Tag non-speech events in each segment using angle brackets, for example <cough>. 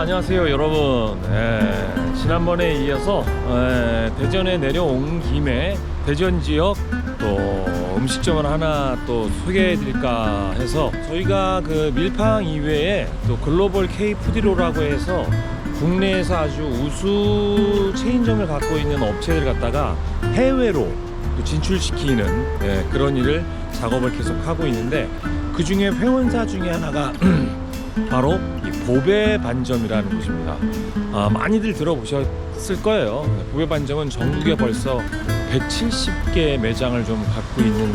안녕하세요 여러분. 예, 지난번에 이어서 예, 대전에 내려온 김에 대전 지역 또 음식점을 하나 또 소개해 드릴까 해서 저희가 그 밀팡 이외에 또 글로벌 K 푸디로라고 해서 국내에서 아주 우수 체인점을 갖고 있는 업체를 갖다가 해외로 또 진출시키는 예, 그런 일을 작업을 계속 하고 있는데 그 중에 회원사 중에 하나가 <clears throat> 바로 이 보배 반점이라는 곳입니다. 아, 많이들 들어보셨을 거예요. 보배 반점은 전국에 벌써 170개 매장을 좀 갖고 있는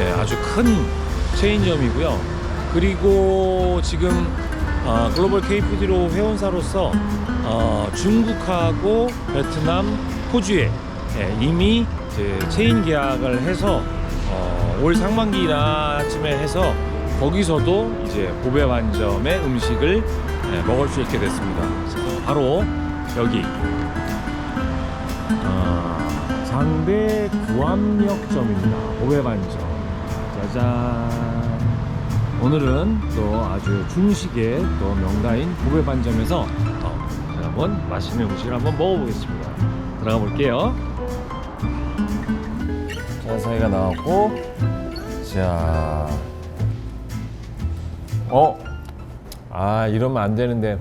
예, 아주 큰 체인점이고요. 그리고 지금 아, 글로벌 K푸디로 회원사로서 어, 중국하고 베트남, 호주에 예, 이미 체인 계약을 해서 어, 올 상반기나쯤에 해서 거기서도 이제 보배 반점의 음식을 예, 먹을 수 있게 됐습니다. 바로 여기 어, 상대 구암역점입니다. 보배 반점. 짜잔. 오늘은 또 아주 중식의 또 명가인 보배 반점에서 어, 한번 맛있는 음식을 한번 먹어보겠습니다. 들어가 볼게요. 짜사이가 나왔고, 자. 어? 아 이러면 안 되는데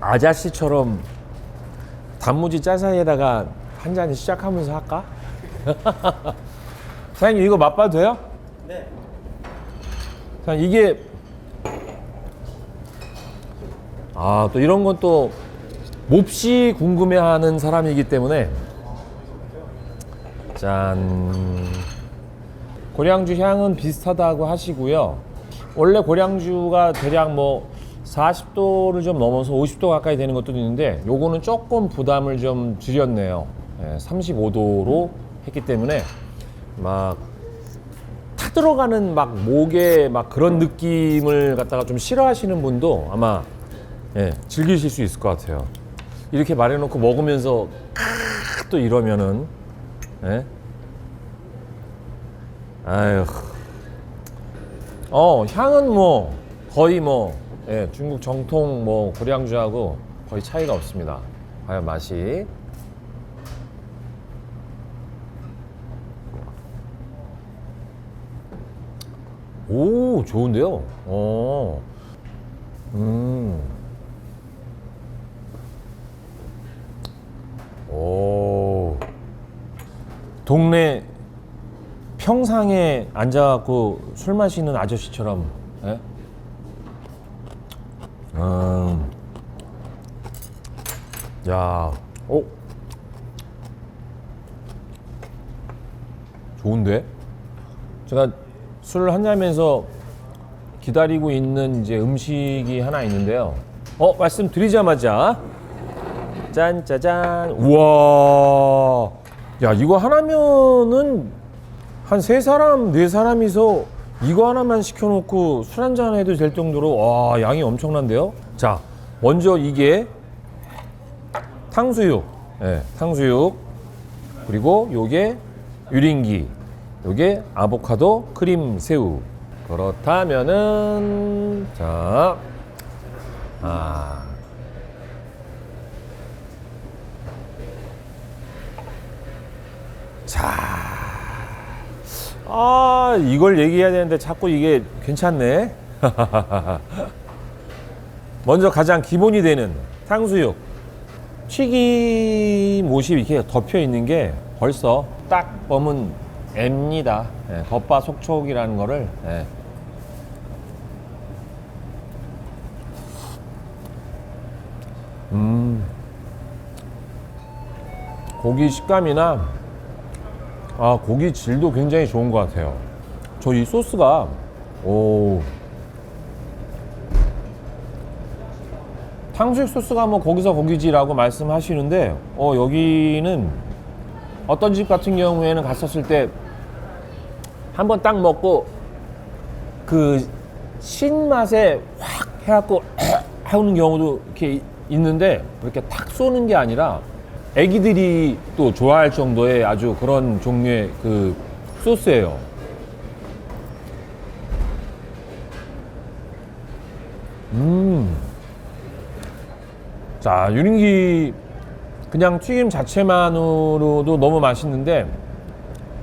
아저씨처럼 단무지 짜사이에다가 한 잔 시작하면서 할까? <laughs> 사장님 이거 맛봐도 돼요? 네. 자 이게 아 또 이런 건 또 몹시 궁금해하는 사람이기 때문에 짠 고량주 향은 비슷하다고 하시고요. 원래 고량주가 대략 뭐 40도를 좀 넘어서 50도 가까이 되는 것도 있는데 요거는 조금 부담을 좀 줄였네요. 35도로 했기 때문에 막 타들어가는 막 목에 막 그런 느낌을 갖다가 좀 싫어하시는 분도 아마 예, 즐기실 수 있을 것 같아요. 이렇게 말해놓고 먹으면서 또 이러면은 예? 아유 어 향은 뭐 거의 뭐 예, 중국 정통 뭐 고량주하고 거의 차이가 없습니다. 과연 맛이 오 좋은데요. 어. 음. 오. 동네 평상에 앉아갖고 술 마시는 아저씨처럼. 예? 음. 야, 오. 좋은데? 제가 술 한잔하면서 기다리고 있는 이제 음식이 하나 있는데요. 어, 말씀드리자마자 짠, 짜잔. 우와. 야, 이거 하나면은 한 세 사람, 네 사람이서 이거 하나만 시켜놓고 술 한잔 해도 될 정도로 와, 양이 엄청난데요? 자, 먼저 이게 탕수육. 예, 탕수육. 그리고 요게 유린기. 요게 아보카도 크림 새우. 그렇다면은 자. 아. 아, 이걸 얘기해야 되는데 자꾸 이게 괜찮네. <laughs> 먼저 가장 기본이 되는 탕수육. 튀김옷이 이렇게 덮여 있는 게 벌써 딱 보면 M입니다. 예, 겉바 속촉이라는 거를 예. 음 고기 식감이나 아 고기 질도 굉장히 좋은 것 같아요. 저 이 소스가 오 탕수육 소스가 뭐 거기서 거기지라고 말씀하시는데 어 여기는 어떤 집 같은 경우에는 갔었을 때 한 번 딱 먹고 그 신맛에 확 해갖고 <clears throat> 하는 경우도 이렇게 있는데 그렇게 탁 쏘는 게 아니라 애기들이 또 좋아할 정도의 아주 그런 종류의 그 소스예요. 음. 자, 유린기 그냥 튀김 자체만으로도 너무 맛있는데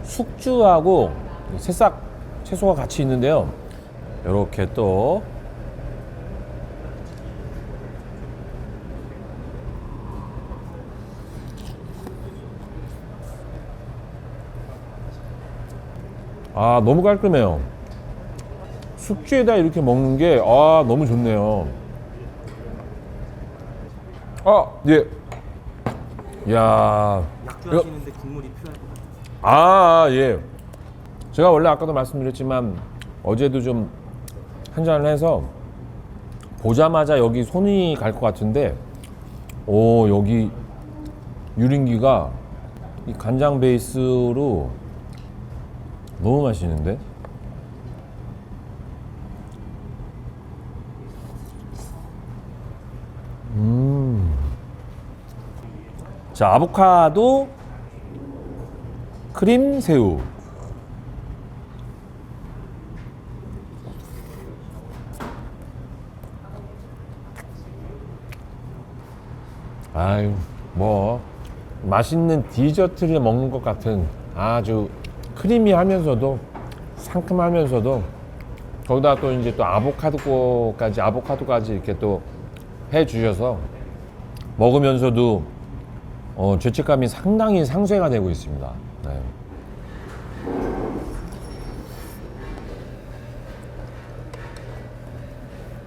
숙주하고 새싹 채소가 같이 있는데요. 이렇게 또 아, 너무 깔끔해요. 숙주에다 이렇게 먹는 게, 아, 너무 좋네요. 아, 예. 야 약주하시는데 국물이 필요할 것 같아요. 아, 예. 제가 원래 아까도 말씀드렸지만 어제도 좀 한 잔을 해서 보자마자 여기 손이 갈 것 같은데 오, 여기 유린기가 이 간장 베이스로 너무 맛있는데? 음. 자, 아보카도 크림 새우. 아유, 뭐 맛있는 디저트를 먹는 것 같은 아주 크리미하면서도 상큼하면서도 거기다 또 이제 또 아보카도까지 아보카도까지 이렇게 또 해주셔서 먹으면서도 어, 죄책감이 상당히 상쇄가 되고 있습니다. 네.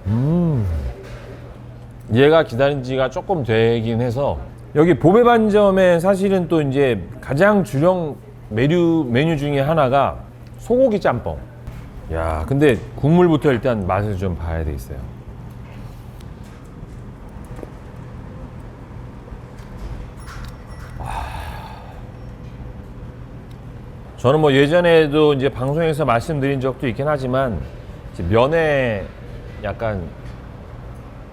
음, 얘가 기다린 지가 조금 되긴 해서 여기 보배 반점에 사실은 또 이제 가장 주력 메뉴 메뉴 중에 하나가 소고기 짬뽕. 야, 근데 국물부터 일단 맛을 좀 봐야 되겠어요. 저는 뭐 예전에도 이제 방송에서 말씀드린 적도 있긴 하지만 면에 약간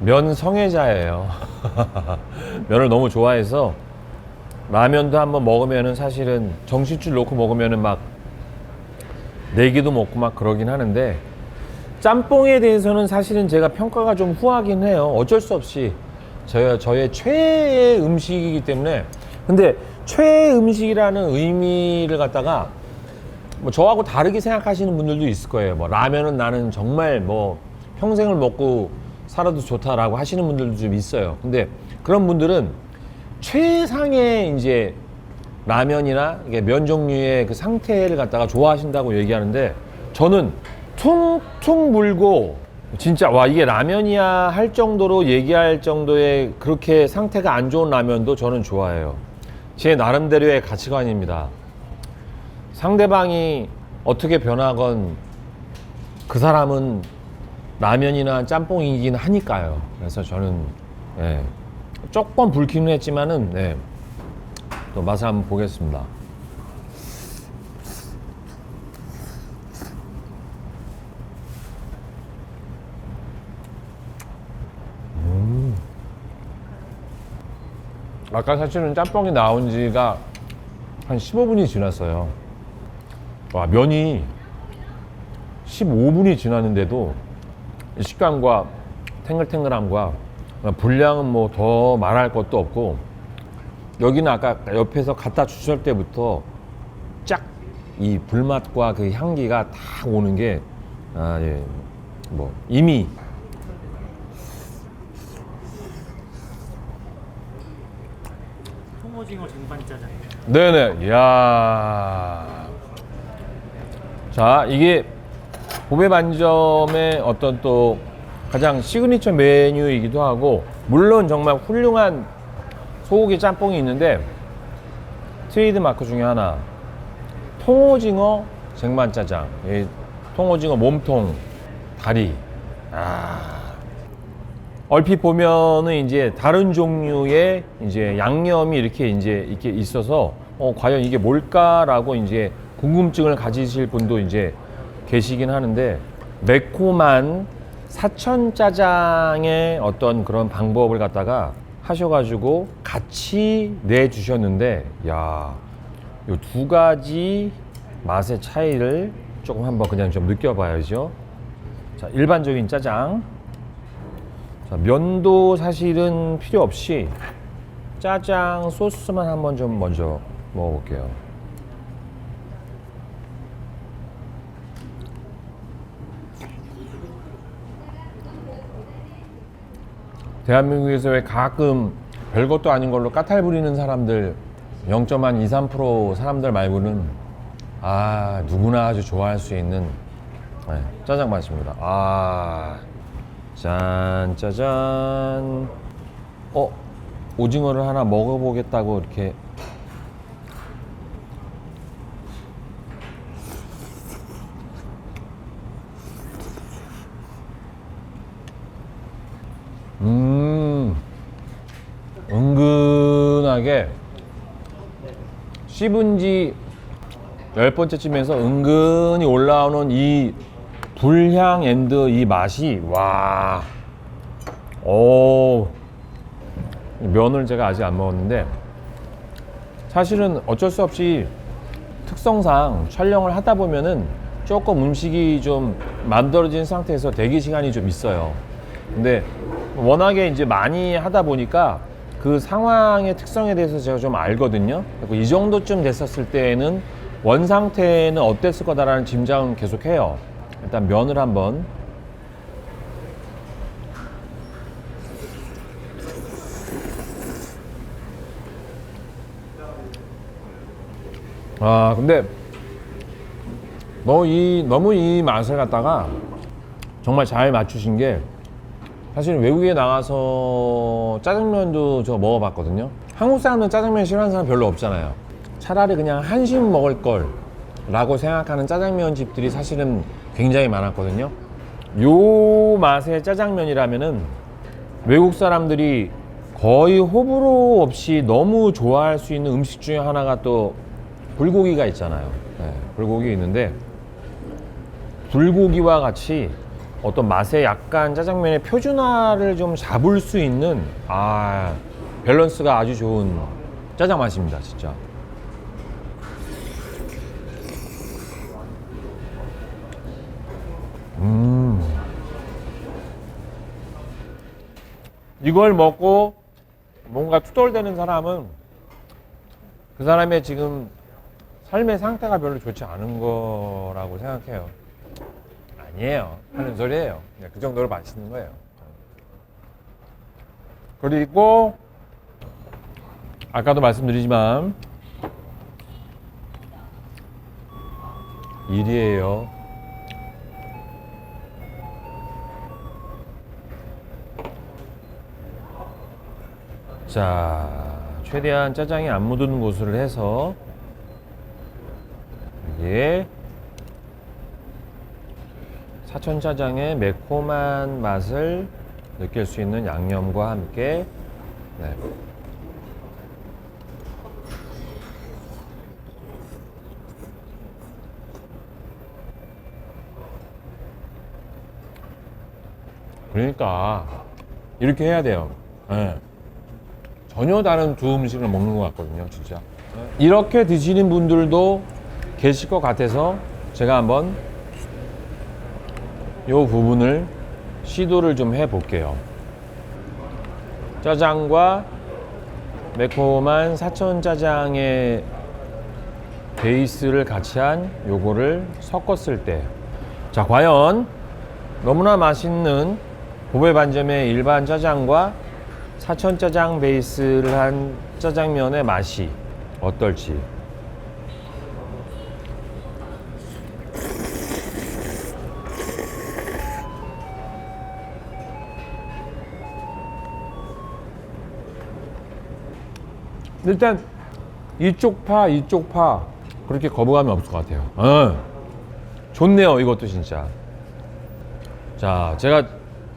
면 성애자예요. <laughs> 면을 너무 좋아해서 라면도 한번 먹으면은 사실은 정신줄 놓고 먹으면은 막 내기도 먹고 막 그러긴 하는데 짬뽕에 대해서는 사실은 제가 평가가 좀 후하긴 해요. 어쩔 수 없이 저의, 저의 최애 음식이기 때문에 근데 최애 음식이라는 의미를 갖다가 뭐 저하고 다르게 생각하시는 분들도 있을 거예요. 뭐 라면은 나는 정말 뭐 평생을 먹고 살아도 좋다라고 하시는 분들도 좀 있어요. 근데 그런 분들은 최상의 이제 라면이나 이게 면 종류의 그 상태를 갖다가 좋아하신다고 얘기하는데 저는 퉁퉁 물고 진짜 와 이게 라면이야 할 정도로 얘기할 정도의 그렇게 상태가 안 좋은 라면도 저는 좋아해요. 제 나름대로의 가치관입니다. 상대방이 어떻게 변하건 그 사람은 라면이나 짬뽕이긴 하니까요. 그래서 저는 예, 조금 불키는 했지만은 예, 또 맛을 한번 보겠습니다. 음. 아까 사실은 짬뽕이 나온 지가 한 15분이 지났어요. 와, 면이 15분이 지났는데도 이 식감과 탱글탱글함과 분량은 뭐 더 말할 것도 없고 여기는 아까 옆에서 갖다 주실 때부터 쫙 이 불맛과 그 향기가 다 오는 게 아, 예. 뭐 이미 통오징어 쟁반짜장. 네네. 이야. 자, 이게 봄의 반점의 어떤 또 가장 시그니처 메뉴이기도 하고, 물론 정말 훌륭한 소고기 짬뽕이 있는데, 트레이드 마크 중에 하나, 통오징어 쟁반짜장. 이 통오징어 몸통, 다리. 아. 얼핏 보면은 이제 다른 종류의 이제 양념이 이렇게 이제 이렇게 있어서 어 과연 이게 뭘까라고 이제 궁금증을 가지실 분도 이제 계시긴 하는데 매콤한 사천 짜장의 어떤 그런 방법을 갖다가 하셔가지고 같이 내 주셨는데 야, 요 두 가지 맛의 차이를 조금 한번 그냥 좀 느껴봐야죠. 자, 일반적인 짜장. 자, 면도 사실은 필요 없이 짜장 소스만 한번 좀 먼저 먹어볼게요. 대한민국에서 왜 가끔 별것도 아닌 걸로 까탈 부리는 사람들 0.1 2, 3% 사람들 말고는 아 누구나 아주 좋아할 수 있는 네, 짜장 맛입니다. 아, 짠, 짜잔. 어, 오징어를 하나 먹어보겠다고 이렇게. 음, 은근하 게 씹은 지 열 번째쯤에서 은근히 올라오는 이 불향 앤드 이 맛이 와. 오. 면을 제가 아직 안 먹었는데 사실은 어쩔 수 없이 특성상 촬영을 하다 보면은 조금 음식이 좀 만들어진 상태에서 대기 시간이 좀 있어요. 근데 워낙에 이제 많이 하다 보니까 그 상황의 특성에 대해서 제가 좀 알거든요. 이 정도쯤 됐었을 때에는 원 상태는 어땠을 거다라는 짐작은 계속 해요. 일단 면을 한번 아 근데 너무 이 너무 이 맛을 갖다가 정말 잘 맞추신 게 사실 외국에 나가서 짜장면도 저 먹어봤거든요. 한국 사람은 짜장면 싫어하는 사람 별로 없잖아요. 차라리 그냥 한식 먹을 걸 라고 생각하는 짜장면 집들이 사실은 굉장히 많았거든요. 요 맛의 짜장면이라면은 외국 사람들이 거의 호불호 없이 너무 좋아할 수 있는 음식 중에 하나가 또 불고기가 있잖아요. 네, 불고기 있는데 불고기와 같이 어떤 맛의 약간 짜장면의 표준화를 좀 잡을 수 있는 아 밸런스가 아주 좋은 짜장 맛입니다, 진짜. 음. 이걸 먹고 뭔가 투덜대는 사람은 그 사람의 지금 삶의 상태가 별로 좋지 않은 거라고 생각해요. 아니에요. 하는 소리예요. 그냥 그 정도로 맛있는 거예요. 그리고 아까도 말씀드리지만 일이에요. 자, 최대한 짜장이 안 묻은 곳을 해서 여기에 사천 짜장의 매콤한 맛을 느낄 수 있는 양념과 함께 네. 그러니까 이렇게 해야 돼요. 네. 전혀 다른 두 음식을 먹는 것 같거든요, 진짜. 이렇게 드시는 분들도 계실 것 같아서 제가 한번 이 부분을 시도를 좀 해 볼게요. 짜장과 매콤한 사천 짜장의 베이스를 같이 한 요거를 섞었을 때, 자, 과연 너무나 맛있는 보배 반점의 일반 짜장과 사천 짜장 베이스를 한 짜장면의 맛이 어떨지. 일단 이쪽 파 이쪽 파 그렇게 거부감이 없을 것 같아요. 어. 좋네요 이것도 진짜. 자 제가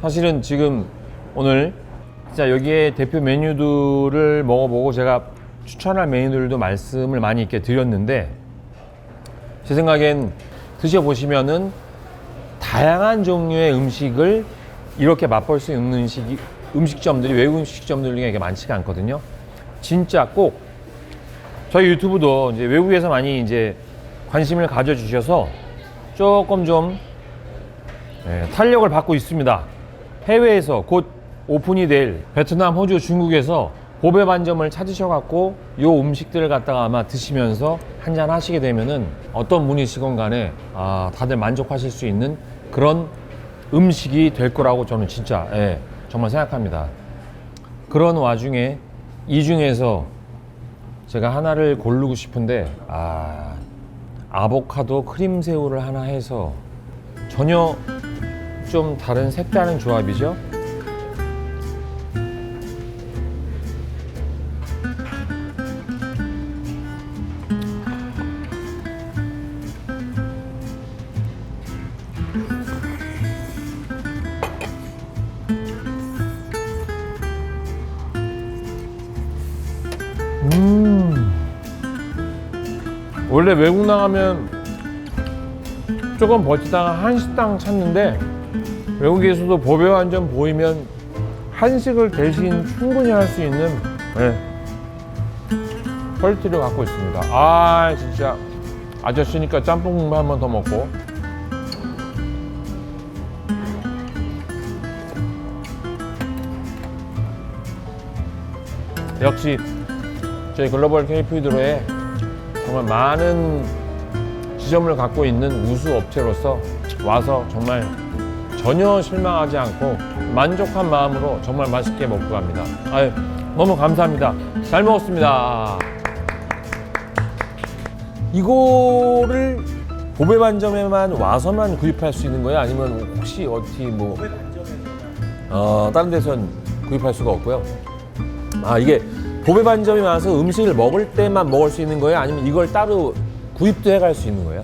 사실은 지금 오늘 진짜 여기에 대표 메뉴들을 먹어보고 제가 추천할 메뉴들도 말씀을 많이 이렇게 드렸는데 제 생각엔 드셔보시면은 다양한 종류의 음식을 이렇게 맛볼 수 있는 음식이, 음식점들이 외국 음식점들 중에 많지가 않거든요. 진짜 꼭 저희 유튜브도 이제 외국에서 많이 이제 관심을 가져주셔서 조금 좀 예, 탄력을 받고 있습니다. 해외에서 곧 오픈이 될 베트남, 호주, 중국에서 보배 반점을 찾으셔갖고 요 음식들을 갖다가 아마 드시면서 한잔 하시게 되면은 어떤 분이시건 간에 아, 다들 만족하실 수 있는 그런 음식이 될 거라고 저는 진짜 예, 정말 생각합니다. 그런 와중에 이 중에서 제가 하나를 고르고 싶은데 아 아보카도 크림 새우를 하나 해서 전혀 좀 다른 색다른 조합이죠. 원래 외국 나가면 조금 버티다가 한식당 찾는데 외국에서도 보배 완전 보이면 한식을 대신 충분히 할 수 있는 네, 퀄리티를 갖고 있습니다. 아 진짜 아저씨니까 짬뽕 국물 한번 더 먹고 역시 저희 글로벌 K푸드로의 정말 많은 지점을 갖고 있는 우수 업체로서 와서 정말 전혀 실망하지 않고 만족한 마음으로 정말 맛있게 먹고 갑니다. 아유, 너무 감사합니다. 잘 먹었습니다. 이거를 보배 반점에만 와서만 구입할 수 있는 거예요? 아니면 혹시 어떻게 뭐 어, 다른 데선 구입할 수가 없고요. 아 이게 보배 반점이 와서 음식을 먹을 때만 먹을 수 있는 거예요? 아니면 이걸 따로 구입도 해갈 수 있는 거예요?